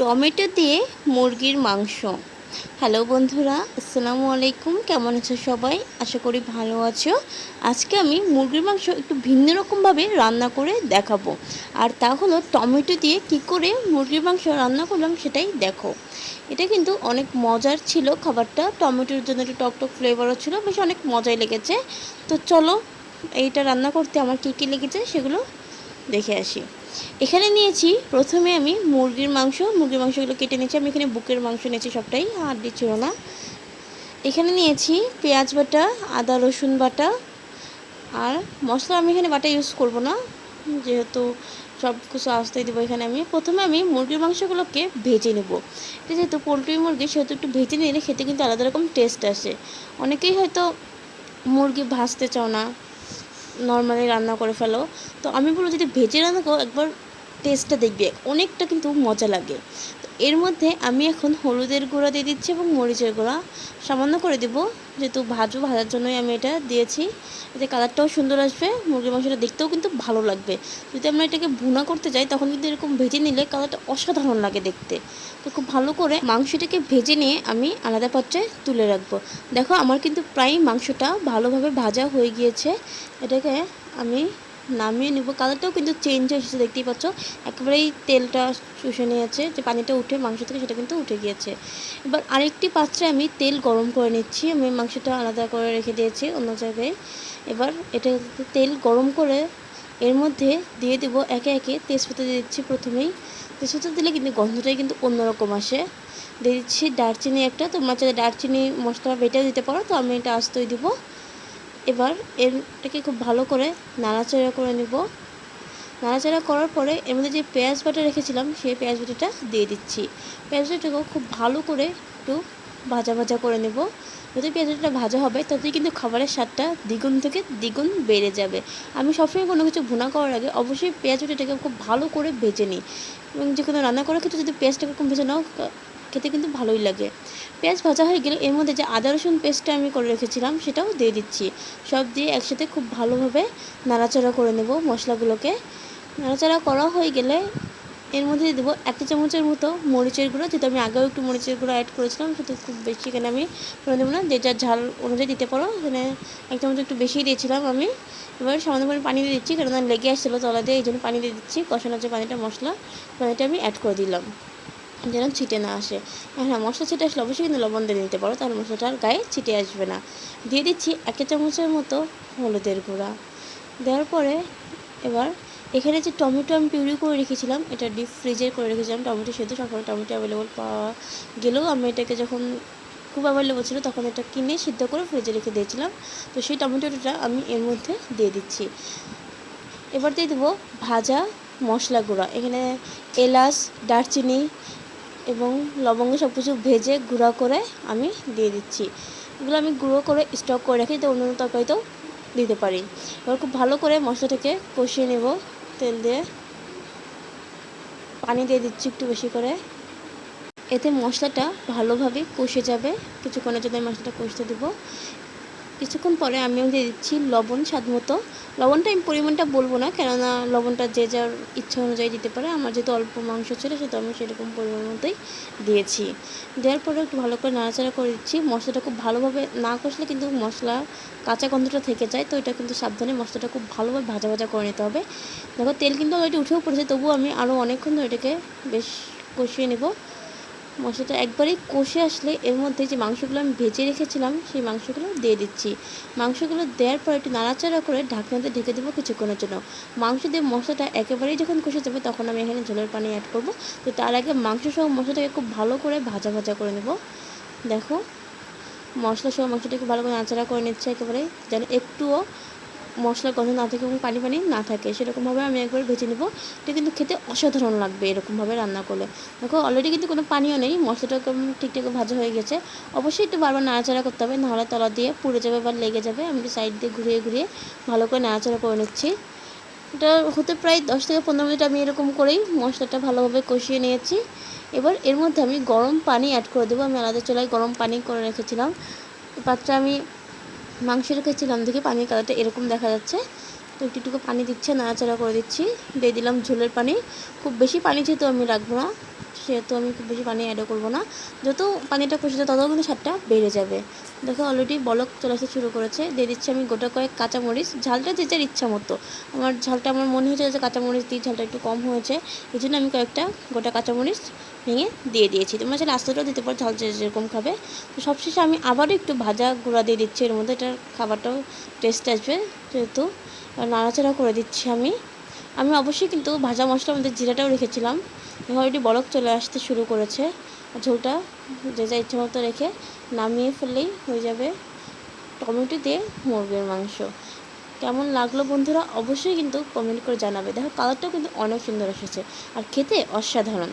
Tomato দিয়ে মুরগির মাংস। হ্যালো বন্ধুরা, আসসালামু আলাইকুম। কেমন আছো সবাই? আশা করি ভালো আছো। আজকে আমি মুরগির মাংস একটু ভিন্ন রকমভাবে রান্না করে দেখাবো। আর তা হলো টমেটো দিয়ে কি করে মুরগির মাংস রান্না করলাম সেটাই দেখো। এটা কিন্তু অনেক মজার ছিল খাবারটা। টমেটোর জন্য একটু টক টক ফ্লেভারও ছিল, বেশ অনেক মজাই লেগেছে। তো চলো, এইটা রান্না করতে আমার কী কী লেগেছে সেগুলো দেখে আসি। এখানে নিয়েছি, প্রথমে আমি মুরগির মাংস, মুরগির মাংসগুলো কেটে নিয়েছি। আমি এখানে বুকের মাংস নিয়েছি সবটাই, আর ছিল না। এখানে নিয়েছি পেঁয়াজ বাটা, আদা, রসুন বাটা, আর মশলা আমি এখানে বাটা ইউজ করব না। যেহেতু সব কিছু আসতেই দেবো এখানে আমি। প্রথমে আমি মুরগির মাংসগুলোকে ভেজে নেব। যেহেতু পোলট্রি মুরগি, সেহেতু একটু ভেজে নিলে খেতে কিন্তু আলাদা রকম টেস্ট আসে। অনেকেই হয়তো মুরগি ভাজতে চাও না নর্মালি রান্না করে ফেলো। তো আমি বলব যদি ভেজে রান্না করো, একবার টেস্টটা দেখবে। অনেকটা কিন্তু মজা লাগে। এর মধ্যে আমি এখন হলুদের গুঁড়া দিয়ে দিচ্ছি এবং মরিচের গুঁড়া। সামান্য করে দেব, যেহেতু ভাজু ভাজার জন্যই আমি এটা দিয়েছি। এতে কালারটাও সুন্দর আসবে মুরগির মাংসটা দেখতেও কিন্তু ভালো লাগবে। যদি আমরা এটাকে ভুনা করতে যাই, তখন কিন্তু এরকম ভেজে নিলে কালারটা অসাধারণ লাগে দেখতে। তো খুব ভালো করে মাংসটাকে ভেজে নিয়ে আমি আলাদা পাত্রে তুলে রাখব। দেখো, আমার কিন্তু প্রায় মাংসটা ভালোভাবে ভাজা হয়ে গিয়েছে। এটাকে আমি নামিয়ে নেব। কালারটাও কিন্তু চেঞ্জ হয়েছে দেখতেই পাচ্ছ। একেবারেই তেলটা শুষে নিয়েছে, যে পানিটা উঠে মাংস থেকে সেটা কিন্তু উঠে গিয়েছে। এবার আরেকটি পাত্রে আমি তেল গরম করে নিচ্ছি। আমি মাংসটা আলাদা করে রেখে দিয়েছি অন্য জায়গায়। এবার এটা তেল গরম করে এর মধ্যে দিয়ে দেব একে একে তেজপাতা দিয়ে দিচ্ছি প্রথমেই। তেজপাতা দিলে কিন্তু গন্ধটাই কিন্তু অন্যরকম আসে। দিয়ে দিচ্ছি দারচিনি একটা। তোমরা চাইলে দারচিনি মশলা বেটে দিতে পারো। তো আমি এটা আস্তই দিব। এবার এরটাকে খুব ভালো করে নাড়াচাড়া করে নিব। নাড়াচাড়া করার পরে এর মধ্যে যে পেঁয়াজ বাটা রেখেছিলাম, সেই পেঁয়াজ বাটাটা দিয়ে দিচ্ছি। পেঁয়াজ বাটাটাকেও খুব ভালো করে একটু ভাজা ভাজা করে নেব। যত পেঁয়াজ বাটাটা ভাজা হবে, ততই কিন্তু খাবারের স্বাদটা দ্বিগুণ থেকে দ্বিগুণ বেড়ে যাবে। আমি সবসময় কোনো কিছু ভুনা করার আগে অবশ্যই পেঁয়াজ বাটাটাকে খুব ভালো করে ভেজে নিই। এবং যে কোনো রান্না করার ক্ষেত্রে যদি পেঁয়াজটাকে খুব ভেজে নাও খেতে কিন্তু ভালোই লাগে। পেঁয়াজ ভাজা হয়ে গেলে এর মধ্যে যে আদা রসুন পেস্টটা আমি করে রেখেছিলাম, সেটাও দিয়ে দিচ্ছি। সব দিয়ে একসাথে খুব ভালোভাবে নাড়াচাড়া করে নেব মশলাগুলোকে। নাড়াচাড়া করা হয়ে গেলে এর মধ্যে দিয়ে দেবো একটা চামচের মতো মরিচের গুঁড়ো, যেহেতু আমি আগেও একটু মরিচের গুঁড়ো অ্যাড করেছিলাম সেটা খুব বেশি এখানে আমি করে দেবো না। যে যার ঝাল অনুযায়ী দিতে পারো, এখানে এক চামচ একটু বেশিই দিয়েছিলাম আমি। এবার সামান্য করে পানি দিয়ে দিচ্ছি কারণ লেগে আসছিল তলা দিয়ে, এই জন্য পানি দিয়ে দিচ্ছি। কষানোর যে পানিটা মশলা, পানিটা আমি অ্যাড করে দিলাম। যেন ছিটে না আসে। হ্যাঁ মশলা ছিটে আসলে অবশ্যই কিন্তু লবণ দিয়ে নিতে পারো তাহলে মশলাটার গায়ে ছিটে আসবে না। দিয়ে দিচ্ছি এক চামচের মতো হলুদের গুঁড়া। দেওয়ার পরে এবার এখানে যে টমেটো আমি পিউরি করে রেখেছিলাম, এটা ডিপ ফ্রিজে করে রেখেছিলাম। টমেটো সেদ্ধ সকালে টমেটো অ্যাভেলেবল পাওয়া গেলেও আমি এটাকে যখন খুব অ্যাভেলেবল ছিল তখন এটা কিনে সিদ্ধ করে ফ্রিজে রেখে দিয়েছিলাম। তো সেই টমেটোটা আমি এর মধ্যে দিয়ে দিচ্ছি। এবার দিয়ে দেবো ভাজা মশলা গুঁড়া। এখানে এলাচ, দারচিনি এবং লবঙ্গ সব কিছু ভেজে গুঁড়া করে আমি দিয়ে দিচ্ছি। এগুলো আমি গুঁড়ো করে স্টক করে রাখি, তো অন্য তরকারিতেও দিতে পারি। এবার খুব ভালো করে মশলাটাকে কষিয়ে নেব। তেল দিয়ে পানি দিয়ে দিচ্ছি একটু বেশি করে। এতে মশলাটা ভালোভাবে কষে যাবে। কিছুক্ষণের জন্য মশলাটা কষতে দেবো। কিছুক্ষণ পরে আমিও দিয়ে দিচ্ছি লবণ স্বাদ মতো। লবণটা আমি পরিমাণটা বলব না, কেননা লবণটা যে যার ইচ্ছা অনুযায়ী দিতে পারে। আমার যেহেতু অল্প মাংস ছিল, সেহেতু আমি সেরকম পরিমাণ মতোই দিয়েছি। দেওয়ার পরে একটু ভালো করে নাড়াচাড়া করে দিচ্ছি। মশলাটা খুব ভালোভাবে না কষলে কিন্তু মশলা কাঁচা গন্ধটা থেকে যায়, তো এটা কিন্তু সাবধানে মশলাটা খুব ভালোভাবে ভাজা ভাজা করে নিতে হবে। দেখো, তেল কিন্তু অলরেডি উঠেও পড়েছে, তবুও আমি আরও অনেকক্ষণ ধরে এটাকে বেশ কষিয়ে নেব। মশলাটা একবারেই কষে আসলে এর মধ্যে যে মাংসগুলো আমি ভেজে রেখেছিলাম, সেই মাংসগুলো দিয়ে দিচ্ছি। মাংসগুলো দেওয়ার পর একটু নাড়াচাড়া করে ঢাকনাতে ঢেকে দেবো কিছুক্ষণের জন্য। মাংস দিয়ে মশলাটা একেবারেই যখন কষে যাবে তখন আমি এখানে ঝোলের পানি অ্যাড করব। তো তার আগে মাংস সহ মশলাটাকে খুব ভালো করে ভাজা ভাজা করে নেব। দেখো মশলা সহ মাংসটাকে ভালো করে নাড়াচাড়া করে নিচ্ছে একেবারে। যেন একটুও মশলা গন্ধ না থাকে এবং পানি পানি না থাকে, সেরকমভাবে আমি একবার ভেজে নেব। এটা কিন্তু খেতে অসাধারণ লাগবে এরকমভাবে রান্না করলে। দেখো অলরেডি কিন্তু কোনো পানিও নেই, মশলাটা ঠিকঠাক ভাজা হয়ে গেছে। অবশ্যই একটু বারবার নাড়াচাড়া করতে হবে, নাহলে তলা দিয়ে পুড়ে যাবে বা লেগে যাবে। আমি সাইড দিয়ে ঘুরিয়ে ঘুরিয়ে ভালো করে নাড়াচাড়া করে নিচ্ছি। এটা হতে প্রায় দশ থেকে পনেরো মিনিট আমি এরকম করেই মশলাটা ভালোভাবে কষিয়ে নিয়েছি। এবার এর মধ্যে আমি গরম পানি অ্যাড করে দেবো। আমি আলাদা চুলায় গরম পানি করে রেখেছিলাম। পাত্রে আমি মাংস রেখেছিলাম দেখি পানির কালারটা এরকম দেখা যাচ্ছে। তো একটু একটু পানি দিচ্ছে, নাড়াচাড়া করে দিচ্ছি। দিয়ে দিলাম ঝোলের পানি। খুব বেশি পানি যেহেতু আমি রাখব না। সেহেতু আমি খুব বেশি পানি অ্যাডও করব না। যত পানিটা কষে তত কিন্তু স্বাদটা বেড়ে যাবে। দেখো অলরেডি বলক চলে আসতে শুরু করেছে। দিয়ে দিচ্ছি আমি গোটা কয়েক কাঁচামরিচ। ঝালটা যে যার ইচ্ছা মতো। আমার ঝালটা আমার মনে হয়েছে যে কাঁচামরিচ দিয়ে ঝালটা একটু কম হয়েছে। এই জন্য আমি কয়েকটা গোটা কাঁচামরিচ ভেঙে দিয়ে দিয়েছি। তোমরা চাইলে আস্তেটাও দিতে পারো, ঝাল যেরকম খাবে। তো সবশেষে আমি আবারও একটু ভাজা গুঁড়া দিয়ে দিচ্ছি এর মধ্যে। এটার খাবারটাও টেস্ট আসবে যেহেতু। নাড়াচাড়া করে দিচ্ছি আমি। আমি অবশ্যই কিন্তু ভাজা মশলার মধ্যে জিরাটাও রেখেছিলাম। অলরেডি বরফ চলে আসতে শুরু করেছে। ঝোলটা যে যা ইচ্ছে মতো রেখে নামিয়ে ফেললেই হয়ে যাবে টমেটো দিয়ে মুরগির মাংস। কেমন লাগল বন্ধুরা অবশ্যই কিন্তু কমেন্ট করে জানাবে। দেখো কালারটাও কিন্তু অনেক সুন্দর এসেছে। আর খেতে অসাধারণ।